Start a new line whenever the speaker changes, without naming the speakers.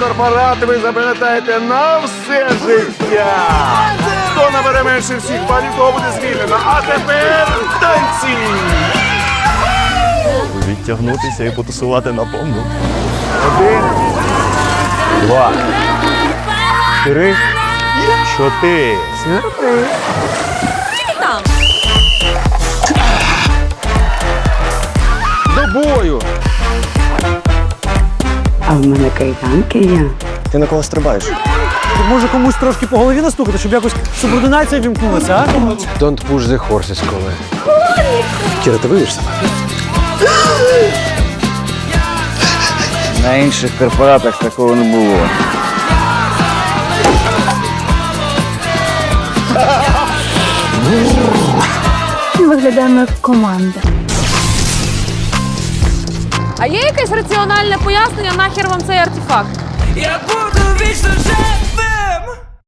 корпорат ви запам'ятаєте на все життя. Хто набере менше всіх балів, того буде звільнено. А тепер танці!
Відтягнутися і потусувати на повну.
Один,
Два. Три. Чотири.
до бою!
А в мене кайданки є.
Ти на кого стрибаєш?
Може комусь трошки по голові наступити, щоб якось субординація вімкнулася, а?
Don't push the horses, коли. Кіра, ти вийдеш?
На інших корпоратах такого не було.
Виглядаємо як команда.
А є якесь раціональне пояснення, нахер вам цей артефакт?
Я буду